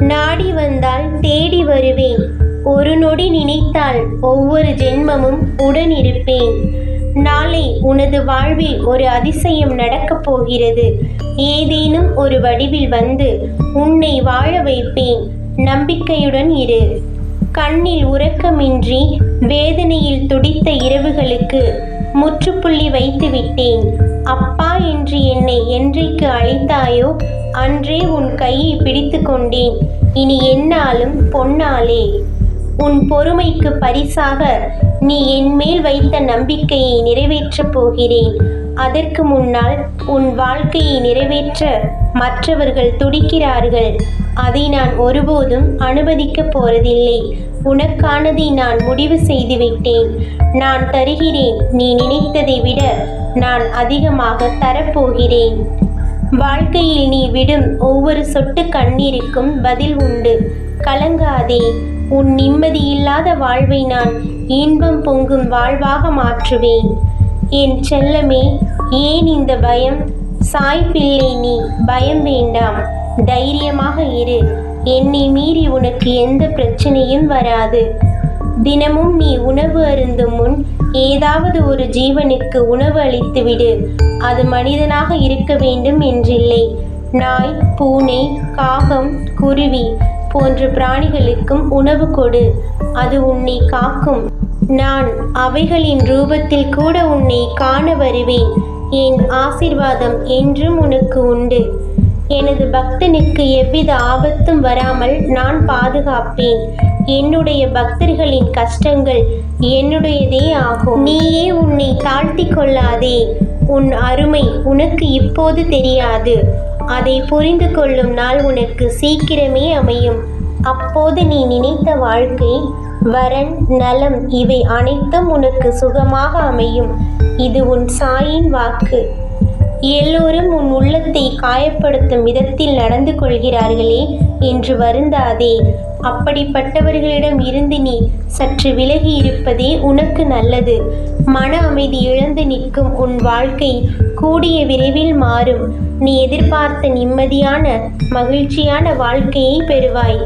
நாடி வந்தால் தேடி வருவேன். ஒரு நொடி நினைத்தால் ஒவ்வொரு ஜென்மமும் உடன் இருப்பேன். நாளை உனது வாழ்வில் ஒரு அதிசயம் நடக்கப் போகிறது. ஏதேனும் ஒரு வடிவில் வந்து உன்னை வாழ வைப்பேன். நம்பிக்கையுடன் இரு. கண்ணில் உறக்கமின்றி வேதனையில் துடித்த இரவுகளுக்கு முற்றுப்புள்ளி வைத்து விட்டேன் அப்பா என்னை என்றைக்கு அழைத்தாயோ அன்றே உன் கையை பிடித்து கொண்டேன். இனி என்னாலும் பொன்னாலே உன் பொறுமைக்கு பரிசாக நீ என்மேல் வைத்த நம்பிக்கையை நிறைவேற்றப் போகிறேன். அதற்கு முன்னால் உன் வாழ்க்கையை நிறைவேற்ற மற்றவர்கள் துடிக்கிறார்கள். அதை நான் ஒருபோதும் அனுமதிக்கப் போறதில்லை. உனக்கானதை நான் முடிவு செய்துவிட்டேன். நான் தருகிறேன். நீ நினைத்ததை விட நான் அதிகமாக தரப்போகிறேன். வாழ்க்கையில் நீ விடும் ஒவ்வொரு சொட்டு கண்ணீருக்கும் பதில் உண்டு. கலங்காதே. உன் நிம்மதியில்லாத வாழ்வை நான் இன்பம் பொங்கும் வாழ்வாக மாற்றுவேன். என் செல்லமே ஏன் இந்த பயம்? சாய் பிள்ளை நீ பயம் வேண்டாம். தைரியமாக இரு. என்னை மீறி உனக்கு எந்த பிரச்சனையும் வராது. தினமும் நீ உணவு அருந்தும் முன் ஏதாவது ஒரு ஜீவனுக்கு உணவு அளித்துவிடு அது மனிதனாக இருக்க வேண்டும் என்றில்லை. நாய் பூனை காகம் குருவி போன்ற பிராணிகளுக்கும் உணவு கொடு. அது உன்னை காக்கும். நான் அவைகளின் ரூபத்தில் கூட உன்னை காண வருவேன். என் ஆசிர்வாதம் என்றும் உனக்கு உண்டு. எனது பக்தனுக்கு எவ்வித ஆபத்தும் வராமல் நான் பாதுகாப்பேன். என்னுடைய பக்தர்களின் கஷ்டங்கள் என்னுடையதே ஆகும். நீயே உன்னை தாழ்த்தி கொள்ளாதே. உன் அருமை உனக்கு இப்போது தெரியாது. அதை புரிந்து கொள்ளும் நாள் உனக்கு சீக்கிரமே அமையும். அப்போது நீ நினைத்த வாழ்க்கை வரன் நலம் இவை அனைத்தும் உனக்கு சுகமாக அமையும். இது உன் சாயின் வாக்கு. எல்லோரும் உன் உள்ளத்தை காயப்படுத்தும் விதத்தில் நடந்து கொள்கிறார்களே என்று வருந்தாதே. அப்படிப்பட்டவர்களிடம் இருந்து நீ சற்று விலகி இருப்பதே உனக்கு நல்லது. மன அமைதி இழந்து நிற்கும் உன் வாழ்க்கை கூடிய விரைவில் மாறும். நீ எதிர்பார்த்த நிம்மதியான மகிழ்ச்சியான வாழ்க்கையை பெறுவாய்.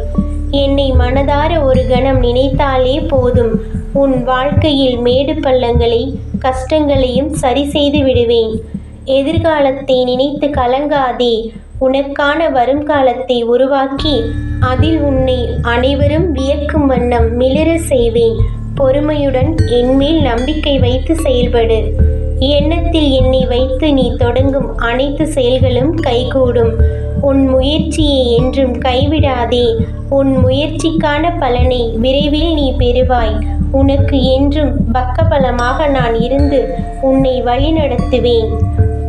என்னை மனதார ஒரு கணம் நினைத்தாலே போதும். உன் வாழ்க்கையில் மேடு பள்ளங்களை கஷ்டங்களையும் சரி செய்து விடுவேன். எதிர்காலத்தை நினைத்து கலங்காதே. உனக்கான வருங்காலத்தை உருவாக்கி அதில் உன்னை அனைவரும் வியக்கும் வண்ணம் மிளிர செய்வேன். பொறுமையுடன் என்மேல் நம்பிக்கை வைத்து செயல்படு. எண்ணத்தில் என்னை வைத்து நீ தொடங்கும் அனைத்து செயல்களும் கைகூடும். உன் முயற்சியை என்றும் கைவிடாதே. உன் முயற்சிக்கான பலனை விரைவில் நீ பெறுவாய். உனக்கு என்றும் பக்கபலமாக நான் இருந்து உன்னை வழிநடத்துவேன்.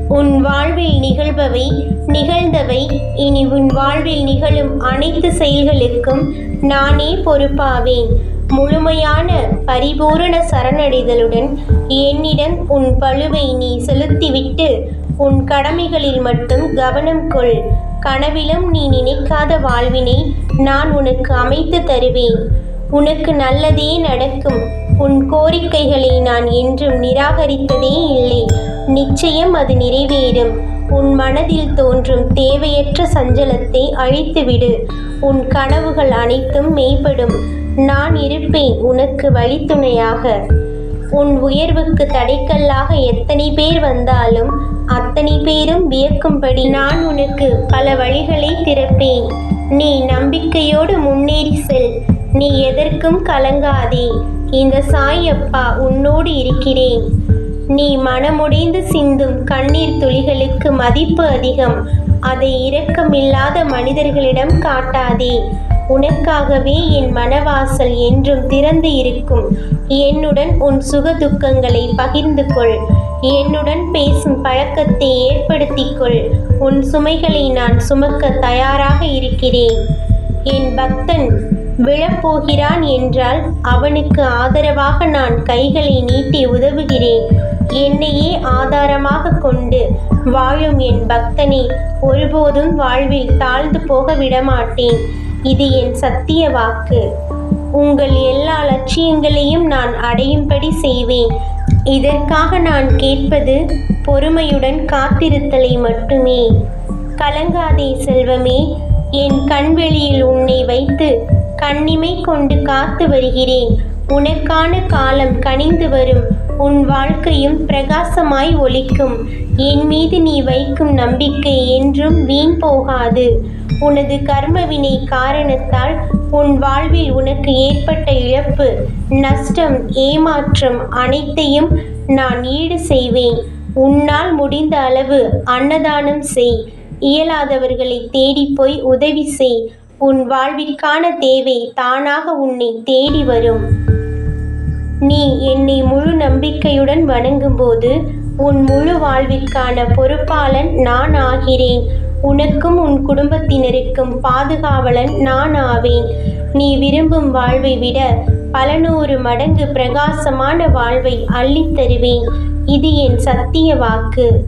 உன் வாழ்வில் நிகழ்பவை நிகழ்ந்தவை. இனி உன் வாழ்வில் நிகழும் அனைத்து செயல்களுக்கும் நானே பொறுப்பாவேன். முழுமையான பரிபூரண சரணடைதலுடன் என்னிடம் உன் பழுவை நீ செலுத்திவிட்டு உன் கடமைகளில் மட்டும் கவனம் கொள். கனவிலும் நீ நினைக்காத வாழ்வினை நான் உனக்கு அமைத்து தருவேன். உனக்கு நல்லதே நடக்கும். உன் கோரிக்கைகளை நான் என்றும் நிராகரித்ததே இல்லை. நிச்சயம் அது நிறைவேறும். உன் மனதில் தோன்றும் தேவையற்ற சஞ்சலத்தை அழித்துவிடு. உன் கனவுகள் அனைத்தும் மெய்ப்படும் நான் இருப்பேன் உனக்கு வழித்துணையாக. உன் உயர்வுக்கு தடைக்கல்லாக எத்தனை பேர் வந்தாலும் அத்தனை பேரும் வியக்கும்படி நான் உனக்கு பல வழிகளை திறப்பேன். நீ நம்பிக்கையோடு முன்னேறி செல். நீ எதற்கும் கலங்காதே. இந்த சாய் அப்பா உன்னோடு இருக்கிறேன். நீ மனமுடைந்து சிந்தும் கண்ணீர் துளிகளுக்கு மதிப்பு அதிகம். அதை இரக்கமில்லாத மனிதர்களிடம் காட்டாதே. உனக்காகவே என் மனவாசல் என்றும் திறந்து இருக்கும். என்னுடன் உன் சுக துக்கங்களை பகிர்ந்து கொள் என்னுடன் பேசும் பழக்கத்தை ஏற்படுத்திக் கொள் உன் சுமைகளை நான் சுமக்க தயாராக இருக்கிறேன். என் பக்தன் விழப்போகிறான் என்றால் அவனுக்கு ஆதரவாக நான் கைகளை நீட்டி உதவுகிறேன். என்னையே ஆதாரமாக கொண்டு வாழும் என் பக்தனை ஒருபோதும் வாழ்வில் தாழ்ந்து போக விடமாட்டேன். இது என் சத்திய வாக்கு. உங்கள் எல்லா லட்சியங்களையும் நான் அடையும்படி செய்வேன். இதற்காக நான் கேட்பது பொறுமையுடன் காத்திருத்தலை மட்டுமே. கலங்காதே செல்வமே என் கண்வெளியில் உன்னை வைத்து கண்ணிமை கொண்டு காத்து வருகிறேன். உனக்கான காலம் கனிந்து வரும். உன் வாழ்க்கையும் பிரகாசமாய் ஒலிக்கும். என் மீது நீ வைக்கும் நம்பிக்கை என்றும் வீண் போகாது. உனது கர்மவினை காரணத்தால் உன் வாழ்வில் உனக்கு ஏற்பட்ட இழப்பு நஷ்டம் ஏமாற்றம் அனைத்தையும் நான் ஈடு செய்வேன். உன்னால் முடிந்த அளவு அன்னதானம் செய். இயலாதவர்களை தேடி போய் உதவி செய். உன் வாழ்விற்கான தேவை தானாக உன்னை தேடி வரும். நீ என்னை முழு நம்பிக்கையுடன் வணங்கும்போது உன் முழு வாழ்விற்கான பொறுப்பாளன் நான் ஆகிறேன். உனக்கும் உன் குடும்பத்தினருக்கும் பாதுகாவலன் நான் ஆவேன். நீ விரும்பும் வாழ்வை விட பல நூறு மடங்கு பிரகாசமான வாழ்வை அள்ளித் தருவேன். இது என் சத்திய வாக்கு.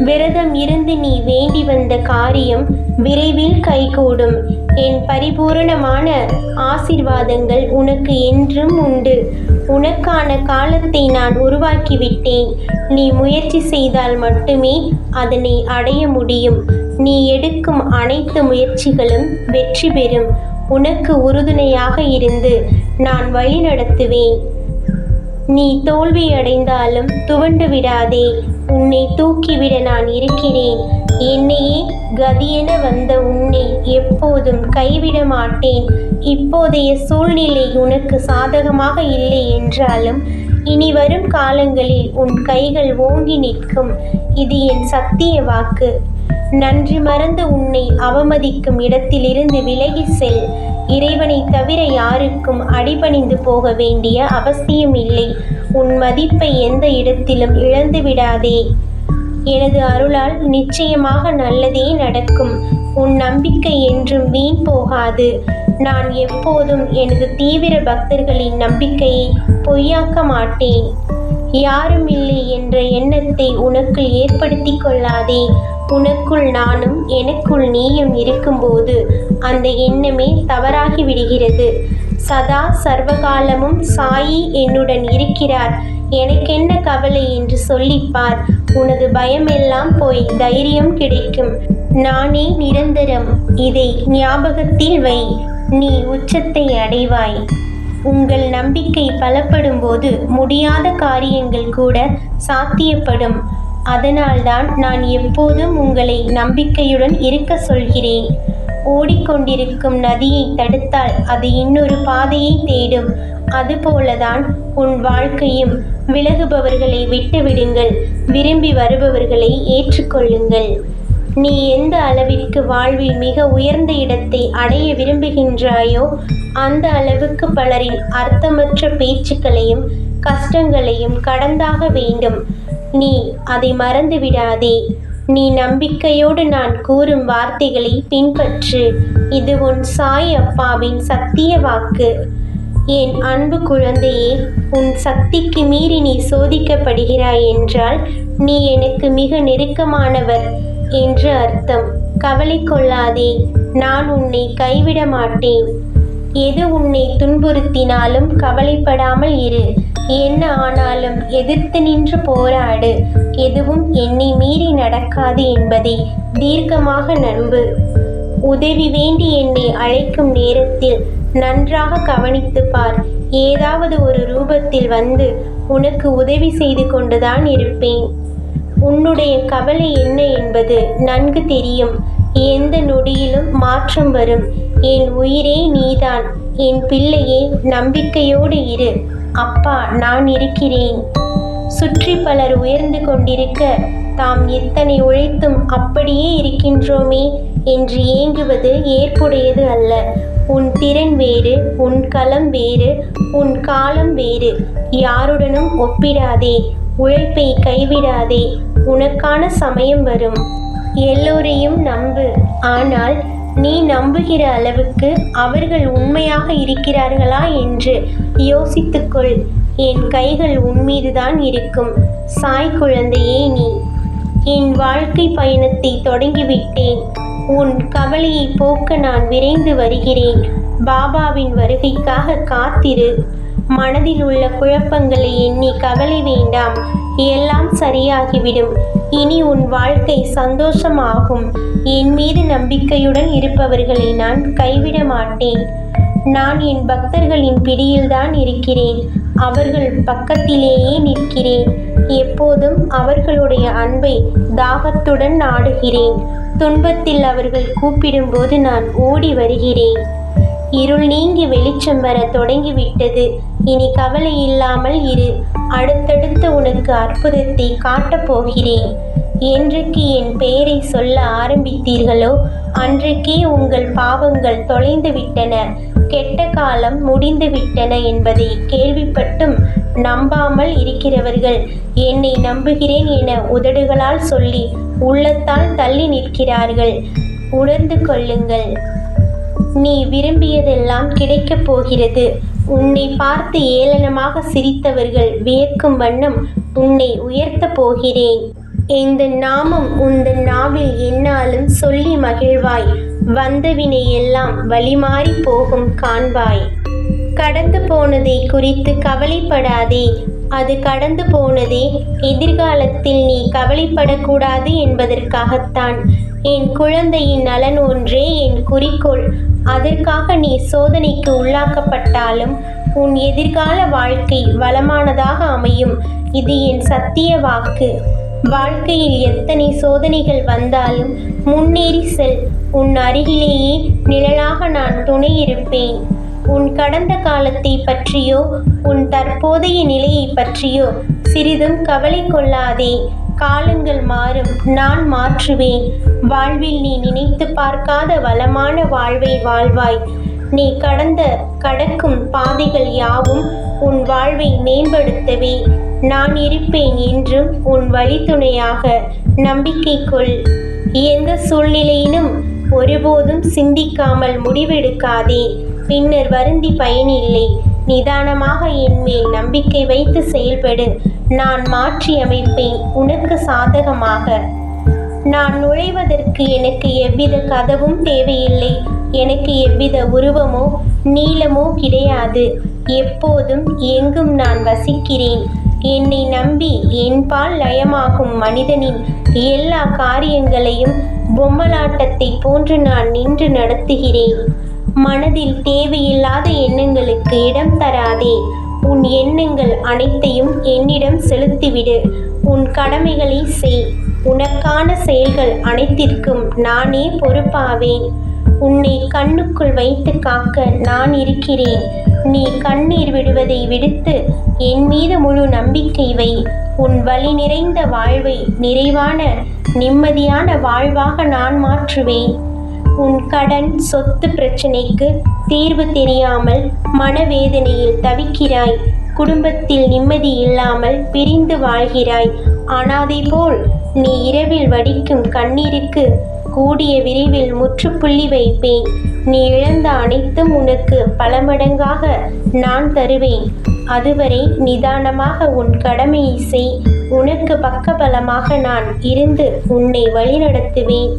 விரதம் இருந்து நீ வேண்டி வந்த காரியம் விரைவில் கைகூடும். என் பரிபூரணமான ஆசிர்வாதங்கள் உனக்கு என்றும் உண்டு. உனக்கான காலத்தை நான் உருவாக்கிவிட்டேன். நீ முயற்சி செய்தால் மட்டுமே அதனை அடைய முடியும். நீ எடுக்கும் அனைத்து முயற்சிகளும் வெற்றி பெறும். உனக்கு உறுதுணையாக இருந்து நான் வழிநடத்துவேன் நீ தோல்வியடைந்தாலும் துவண்டு விடாதே. உன்னை தூக்கிவிட நான் இருக்கிறேன். என்னையே கதியென வந்த உன்னை எப்போதும் கைவிட மாட்டேன். இப்போதைய சூழ்நிலை உனக்கு சாதகமாக இல்லை என்றாலும் இனி வரும் காலங்களில் உன் கைகள் ஓங்கி நிற்கும். இது என் சத்திய வாக்கு. நன்றி மறந்து உன்னை அவமதிக்கும் இடத்திலிருந்து விலகி செல். இறைவனை தவிர யாருக்கும் அடிபணிந்து போக வேண்டிய அவசியம் இல்லை. உன் மதிப்பை எந்த இடத்திலும் இழந்து விடாதே எனது அருளால் நிச்சயமாக நல்லதே நடக்கும். உன் நம்பிக்கை என்றும் வீண் போகாது. நான் எப்போதும் எனது தீவிர பக்தர்களின் நம்பிக்கையை பொய்யாக்க மாட்டேன். யாரும் இல்லை என்ற எண்ணத்தை உனக்குள் ஏற்படுத்தி கொள்ளாதே. உனக்குள் நானும் எனக்குள் நீயும் இருக்கும்போது அந்த எண்ணமே தவறாகி விடுகிறது. சதா சர்வகாலமும் சாயி என்னுடன் இருக்கிறார். எனக்கென்ன கவலை என்று சொல்லிப்பார். உனது பயமெல்லாம் போய் தைரியம் கிடைக்கும். நானே நிரந்தரம். இதை ஞாபகத்தில் வை. நீ உச்சத்தை அடைவாய். உங்கள் நம்பிக்கை பலப்படும் போது முடியாத காரியங்கள் கூட சாத்தியப்படும். அதனால்தான் நான் எப்போதும் உங்களை நம்பிக்கையுடன் இருக்க சொல்கிறேன். ஓடிக்கொண்டிருக்கும் நதியை தடுத்தால் அது இன்னொரு பாதையை தேடும். அதுபோலதான் உன் வாழ்க்கையும் விலகுபவர்களை விட்டுவிடுங்கள். விரும்பி வருபவர்களை ஏற்றுக்கொள்ளுங்கள். நீ எந்த அளவிற்கு வாழ்வில் மிக உயர்ந்த இடத்தை அடைய விரும்புகின்றாயோ அந்த அளவுக்கு பலரின் அர்த்தமற்ற பேச்சுக்களையும் கஷ்டங்களையும் கடந்தாக வேண்டும். நீ அதை மறந்து விடாதே நீ நம்பிக்கையோடு நான் கூறும் வார்த்தைகளை பின்பற்று. இது உன் சாய் அப்பாவின் சத்திய வாக்கு. என் அன்பு குழந்தையே உன் சக்திக்கு மீறி நீ சோதிக்கப்படுகிறாய் என்றால் நீ எனக்கு மிக நெருக்கமானவர் என்று அர்த்தம். கவலை கொள்ளாதே நான் உன்னை கைவிட மாட்டேன். எது உன்னை துன்புறுத்தினாலும் கவலைப்படாமல் இரு. என்ன ஆனாலும் எதிர்த்து நின்று போராடு. எதுவும் என்னை மீறி நடக்காது என்பதை தீர்க்கமாக நம்பு. உதவி வேண்டி என்னை அழைக்கும் நேரத்தில் நன்றாக கவனித்து பார். ஏதாவது ஒரு ரூபத்தில் வந்து உனக்கு உதவி செய்து கொண்டுதான் இருப்பேன். உன்னுடைய கவலை என்ன என்பது நன்கு தெரியும். எந்த நொடியிலும் மாற்றம் வரும். என் உயிரே நீதான். என் பிள்ளையே நம்பிக்கையோடு இரு. அப்பா நான் இருக்கிறேன். சுற்றி பலர் உயர்ந்து கொண்டிருக்க தாம் எத்தனை உழைத்தும் அப்படியே இருக்கின்றோமே என்று ஏங்குவது ஏற்புடையது அல்ல. உன் திறன் வேறு உன் களம் வேறு உன் காலம் வேறு. யாருடனும் ஒப்பிடாதே உழைப்பை கைவிடாதே உனக்கான சமயம் வரும். எல்லோரையும் நம்பு. ஆனால் நீ நம்புகிற அளவுக்கு அவர்கள் உண்மையாக இருக்கிறார்களா என்று யோசித்துக்கொள். என் கைகள் உன்மீதுதான் இருக்கும். சாய் குழந்தையே நீ என் வாழ்க்கை பயணத்தை தொடங்கிவிட்டேன். உன் கவலையை போக்க நான் விரைந்து வருகிறேன். பாபாவின் வருகைக்காக காத்திரு. மனதில் உள்ள குழப்பங்களை எண்ணி கவலை வேண்டாம். எல்லாம் சரியாகிவிடும். இனி உன் வாழ்க்கை சந்தோஷமாகும். என் மீது நம்பிக்கையுடன் இருப்பவர்களை நான் கைவிட மாட்டேன். நான் என் பக்தர்களின் பிடியில்தான் இருக்கிறேன். அவர்கள் பக்கத்திலேயே நிற்கிறேன். எப்போதும் அவர்களுடைய அன்பை தாகத்துடன் நாடுகிறேன். துன்பத்தில் அவர்கள் கூப்பிடும்போது நான் ஓடி வருகிறேன். இருள் நீங்கி வெளிச்சம் வர தொடங்கிவிட்டது. இனி கவலை இல்லாமல் இரு. அடுத்தடுத்து உனக்கு அற்புதத்தை காட்டப் போகிறேன். என்றைக்கு என் பெயரை சொல்ல ஆரம்பித்தீர்களோ? அன்றைக்கே உங்கள் பாவங்கள் தொலைந்து விட்டன கெட்ட காலம் முடிந்து விட்டன என்பதை கேள்விப்பட்டும் நம்பாமல் இருக்கிறவர்கள் என்னை நம்புகிறேன் என உதடுகளால் சொல்லி உள்ளத்தால் தள்ளி நிற்கிறார்கள். உணர்ந்து கொள்ளுங்கள். நீ விரும்பியதெல்லாம் கிடைக்கப் போகிறது. உன்னை பார்த்து ஏளனமாக சிரித்தவர்கள் வியக்கும் வண்ணம் உன்னை உயர்த்தப் போகிறேன். இந்த நாமம் உந்தன் நாவில் என்னாலும் சொல்லி மகிழ்வாய். வந்தவினை எல்லாம் வழிமாறி போகும் காண்பாய். கடந்து போனதை குறித்து கவலைப்படாதே. அது கடந்து போனதே எதிர்காலத்தில் நீ கவலைப்படக்கூடாது என்பதற்காகத்தான். என் குழந்தையின் நலன் ஒன்றே என் குறிக்கோள். அதற்காக நீ சோதனைக்கு உள்ளாக்கப்பட்டாலும் உன் எதிர்கால வாழ்க்கை வளமானதாக அமையும். இது என் சத்திய வாக்கு. வாழ்க்கையில் எத்தனை சோதனைகள் வந்தாலும் முன்னேறி செல். உன் அருகிலேயே நிழலாக நான் துணை இருப்பேன். உன் கடந்த காலத்தை பற்றியோ உன் தற்போதைய நிலையை பற்றியோ சிறிதும் கவலை கொள்ளாதே. காலங்கள் மாறும் நான் மாற்றுவேன். வாழ்வில் நீ நினைத்து பார்க்காத வளமான வாழ்வை வாழ்வாய். நீ கடந்த கடக்கும் பாதைகள் யாவும் உன் வாழ்வை மேம்படுத்தவே. நான் இருப்பேன் என்றும் உன் வழித்துணையாக நம்பிக்கை கொள் எந்த சூழ்நிலையிலும் ஒருபோதும் சிந்திக்காமல் முடிவெடுக்காதே. பின்னர் வருந்தி பயனில்லை. நிதானமாக என் மேல் நம்பிக்கை வைத்து செயல்படு. நான் மாற்றி அமைப்பேன் உனக்கு சாதகமாக. நான் நுழைவதற்கு எனக்கு எவ்வித கதவும் தேவையில்லை. எனக்கு எவ்வித உருவமோ நீளமோ கிடையாது. எப்போதும் எங்கும் நான் வசிக்கிறேன். என்னை நம்பி என்பால் லயமாகும் மனிதனின் எல்லா காரியங்களையும் பொம்மலாட்டத்தை போன்று நான் நின்று நடத்துகிறேன். மனதில் தேவையில்லாத எண்ணங்களுக்கு இடம் தராதே. உன் எண்ணங்கள் அனைத்தையும் என்னிடம் செலுத்திவிடு. உன் கடமைகளை செய். உனக்கான செயல்கள் அனைத்திற்கும் நானே பொறுப்பாவேன். உன்னை கண்ணுக்குள் வைத்து காக்க நான் இருக்கிறேன். நீ கண்ணீர் விடுவதை விடுத்து என் மீது முழு நம்பிக்கை வை. உன் வழி நிறைந்த வாழ்வை நிறைவான நிம்மதியான வாழ்வாக நான் மாற்றுவேன். உன் கடன் சொத்து பிரச்சனைக்கு தீர்வு தெரியாமல் மனவேதனையில் தவிக்கிறாய். குடும்பத்தில் நிம்மதி இல்லாமல் பிரிந்து வாழ்கிறாய். அனாதை போல் நீ இரவில் வடிக்கும் கண்ணீருக்கு கூடிய விரைவில் முற்றுப்புள்ளி வைப்பேன். நீ இழந்த அனைத்தும் உனக்கு பல மடங்காக நான் தருவேன். அதுவரை நிதானமாக உன் கடமையை செய். உனக்கு பக்கபலமாக நான் இருந்து உன்னை வழிநடத்துவேன்.